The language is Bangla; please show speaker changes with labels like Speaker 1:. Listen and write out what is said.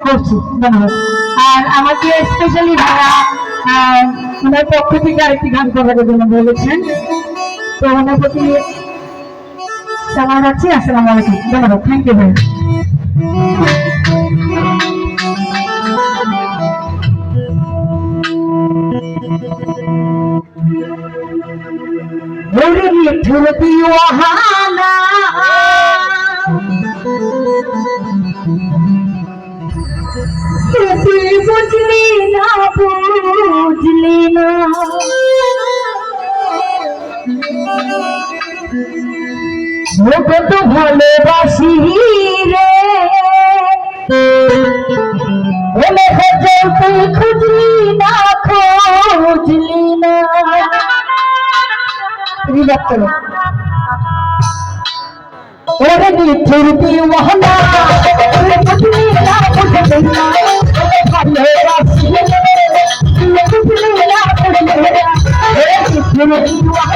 Speaker 1: করছি। ধন্যবাদ আর আমাকে স্পেশালি ওনার পক্ষ থেকে আরেকটি গান করার জন্য বলেছেন। তো ওনার প্রতি সালাম রাখছি। আসসালামু আলাইকুম। ধন্যবাদ। থ্যাংক ইউ ভাই ওরে মিঠুর বুঝলি না বুঝলি না। ওকে তো ভালোবাসি রে। তুই খুঁজলি না খুঁজলি না। রিজার্ভ করো। ওরে মিঠুর দিওয়ানা তুই Thank you.